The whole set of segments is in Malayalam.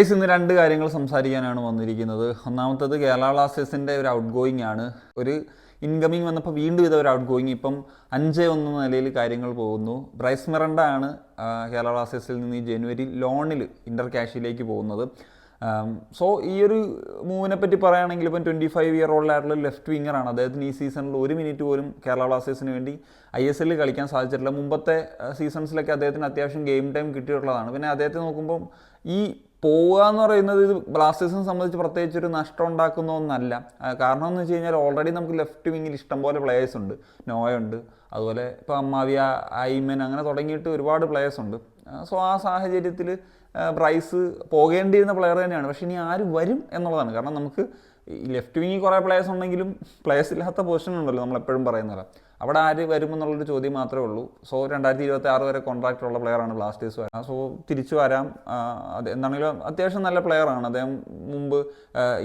ഇന്ന് രണ്ട് കാര്യങ്ങൾ സംസാരിക്കാനാണ് വന്നിരിക്കുന്നത്. ഒന്നാമത്തത് കേരള ബ്ലാസ്റ്റേഴ്സിന്റെ ഒരു ഔട്ട് ഗോയിങ് ആണ്. ഒരു ഇൻകമിങ് വന്നപ്പോൾ വീണ്ടും ഇത് ഒരു ഔട്ട് ഗോയിങ് ഇപ്പം അഞ്ച് ഒന്ന് നിലയിൽ കാര്യങ്ങൾ പോകുന്നു. ബ്രൈസ് മെറണ്ട ആണ് കേരള ബ്ലാസ്റ്റേഴ്സിൽ നിന്ന് ഈ ജനുവരി ലോണിൽ ഇന്റർ ക്യാഷിലേക്ക് പോകുന്നത്. സോ ഈ ഒരു മൂവിനെ പറ്റി പറയുകയാണെങ്കിൽ ഇപ്പം ട്വന്റി ഫൈവ് ഇയർ ഓൾഡ് ആയിട്ടുള്ള ലെഫ്റ്റ് വിങ്ങറാണ് അദ്ദേഹത്തിന് ഈ സീസണിൽ ഒരു മിനിറ്റ് പോലും കേരള ബ്ലാസ്റ്റേഴ്സിന് വേണ്ടി ഐ എസ് എല്ലിൽ കളിക്കാൻ സാധിച്ചിട്ടില്ല. മുമ്പത്തെ സീസൺസിലൊക്കെ അദ്ദേഹത്തിന് അത്യാവശ്യം ഗെയിം ടൈം കിട്ടിയിട്ടുള്ളതാണ്. പിന്നെ അദ്ദേഹത്തെ നോക്കുമ്പം ഈ പോവുക എന്ന് പറയുന്നത് ഇത് ബ്ലാസ്റ്റേഴ്സിനെ സംബന്ധിച്ച് പ്രത്യേകിച്ച് ഒരു നഷ്ടം ഉണ്ടാക്കുന്ന ഒന്നല്ല. കാരണം എന്ന് വെച്ച് കഴിഞ്ഞാൽ ഓൾറെഡി നമുക്ക് ലെഫ്റ്റ് വിങ്ങിൽ ഇഷ്ടംപോലെ പ്ലേയേഴ്സ് ഉണ്ട്. നോയുണ്ട് അതുപോലെ ഇപ്പോൾ അമ്മാവിയ ഐമൻ അങ്ങനെ തുടങ്ങിയിട്ട് ഒരുപാട് പ്ലേയേഴ്സ് ഉണ്ട്. സോ ആ സാഹചര്യത്തിൽ പ്രൈസ് പോകേണ്ടിയിരുന്ന പ്ലെയർ തന്നെയാണ്. പക്ഷേ ഇനി ആര് വരും എന്നുള്ളതാണ്. കാരണം നമുക്ക് ഈ ലെഫ്റ്റ് വിങ്ങിൽ കുറേ പ്ലേയേഴ്സ് ഉണ്ടെങ്കിലും പ്ലേയേഴ്സ് ഇല്ലാത്ത പൊസിഷൻ ഉണ്ടല്ലോ നമ്മൾ എപ്പോഴും പറയുന്നത്. അവിടെ ആര് വരും എന്നുള്ളൊരു ചോദ്യം മാത്രമേ ഉള്ളൂ. സോ രണ്ടായിരത്തി ഇരുപത്തി ആറ് വരെ കോൺട്രാക്റ്റ് ഉള്ള പ്ലെയറാണ് ബ്ലാസ്റ്റേഴ്സ് സോ തിരിച്ചു വരാം. അത് എന്താണെങ്കിലും അത്യാവശ്യം നല്ല പ്ലെയറാണ് അദ്ദേഹം മുമ്പ്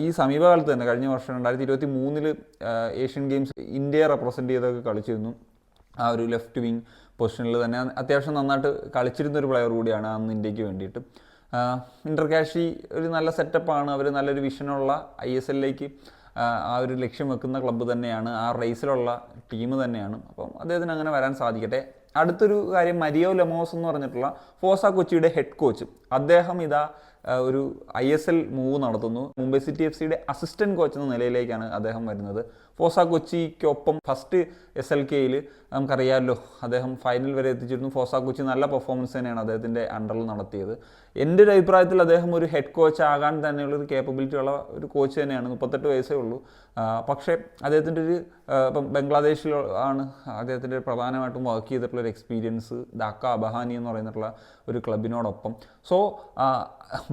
ഈ സമീപകാലത്ത് തന്നെ കഴിഞ്ഞ വർഷം രണ്ടായിരത്തി ഇരുപത്തി മൂന്നിൽ ഏഷ്യൻ ഗെയിംസ് ഇന്ത്യയെ റെപ്രസെന്റ് ചെയ്തൊക്കെ കളിച്ചിരുന്നു. ആ ഒരു ലെഫ്റ്റ് വിങ് പൊസിഷനിൽ തന്നെ അത്യാവശ്യം നന്നായിട്ട് കളിച്ചിരുന്ന ഒരു പ്ലെയർ കൂടിയാണ് അന്ന് ഇന്ത്യയ്ക്ക് വേണ്ടിയിട്ട്. ഇന്റർ കാഷി ഒരു നല്ല സെറ്റപ്പാണ് അവർ നല്ലൊരു വിഷനുള്ള ഐ എസ് എല്ലിലേക്ക് ആ ഒരു ലക്ഷ്യം വെക്കുന്ന ക്ലബ്ബ് തന്നെയാണ്. ആ റേസിലുള്ള ടീം തന്നെയാണ്. അപ്പം അദ്ദേഹത്തിന് അങ്ങനെ വരാൻ സാധിക്കട്ടെ. അടുത്തൊരു കാര്യം മരിയോ ലെമോസ് എന്ന് പറഞ്ഞിട്ടുള്ള ഫോസ കൊച്ചിയുടെ ഹെഡ് കോച്ച് അദ്ദേഹം ഇതാ ഒരു ഐ എസ് എൽ മൂവ് നടത്തുന്നു. മുംബൈ സിറ്റി എഫ് സിയുടെ അസിസ്റ്റന്റ് കോച്ച് എന്ന നിലയിലേക്കാണ് അദ്ദേഹം വരുന്നത്. ഫോസ കൊച്ചിക്കൊപ്പം ഫസ്റ്റ് എസ് എൽ കെയിൽ നമുക്കറിയാമല്ലോ അദ്ദേഹം ഫൈനൽ വരെ എത്തിച്ചിരുന്നു. ഫോസ കൊച്ചി നല്ല പെർഫോമൻസ് തന്നെയാണ് അദ്ദേഹത്തിന്റെ അണ്ടറിൽ നടത്തിയത്. എന്റെ ഒരു അഭിപ്രായത്തിൽ അദ്ദേഹം ഒരു ഹെഡ് കോച്ച് ആകാൻ തന്നെയുള്ള ഒരു കേപ്പബിലിറ്റി ഉള്ള ഒരു കോച്ച് തന്നെയാണ്. മുപ്പത്തെട്ട് വയസ്സേ ഉള്ളൂ. പക്ഷേ അദ്ദേഹത്തിന്റെ ഒരു ഇപ്പം ബംഗ്ലാദേശിൽ ആണ് അദ്ദേഹത്തിന്റെ പ്രധാനമായിട്ടും വർക്ക് ചെയ്തിട്ടുള്ള ഒരു എക്സ്പീരിയൻസ് ഡാക്ക അബഹാനി എന്ന് പറയുന്നിട്ടുള്ള ഒരു ക്ലബിനോടൊപ്പം സോ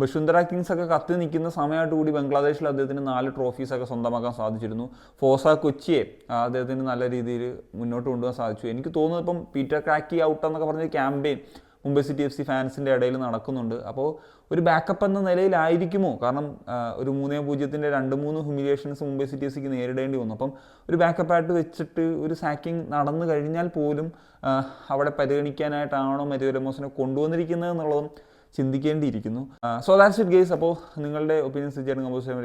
ബഷുന്ധര കിങ്സ് ഒക്കെ കത്തി നിൽക്കുന്ന സമയമായിട്ട് കൂടി ബംഗ്ലാദേശിൽ അദ്ദേഹത്തിന് നാല് ട്രോഫീസ് ഒക്കെ സ്വന്തമാക്കാൻ സാധിച്ചിരുന്നു. ഫോസ കൊച്ചിയെ അദ്ദേഹത്തിന് നല്ല രീതിയിൽ മുന്നോട്ട് കൊണ്ടുപോകാൻ സാധിച്ചു. എനിക്ക് തോന്നുന്നത് ഇപ്പം പീറ്റർ ക്രാക്കി ഔട്ട് എന്നൊക്കെ പറഞ്ഞ campaign Mumbai city F C ഫാൻസിന്റെ ഇടയിൽ നടക്കുന്നുണ്ട്. അപ്പോൾ ഒരു ബാക്കപ്പ് എന്ന നിലയിലായിരിക്കുമോ? കാരണം ഒരു മൂന്നേ പൂജ്യത്തിന്റെ രണ്ട് മൂന്ന് ഹ്യൂമിലിയേഷൻസ് മുംബൈ സിറ്റി എഫ് സിക്ക് നേരിടേണ്ടി വന്നു. അപ്പം ഒരു ബാക്കപ്പായിട്ട് വെച്ചിട്ട് ഒരു സാക്കിംഗ് നടന്നു കഴിഞ്ഞാൽ പോലും അവിടെ പരിഗണിക്കാനായിട്ടാണോ മരിയോരമോസിനെ കൊണ്ടുവന്നിരിക്കുന്നത് എന്നുള്ളതും ചിന്തിക്കേണ്ടിയിരിക്കുന്നു. സോ ദാറ്റ്സ് ഇറ്റ് ഗേസ് അപ്പോൾ നിങ്ങളുടെ ഒപ്പീനിയൻസ് ചേർന്ന് കമ്പോസ് ചെയ്യാൻ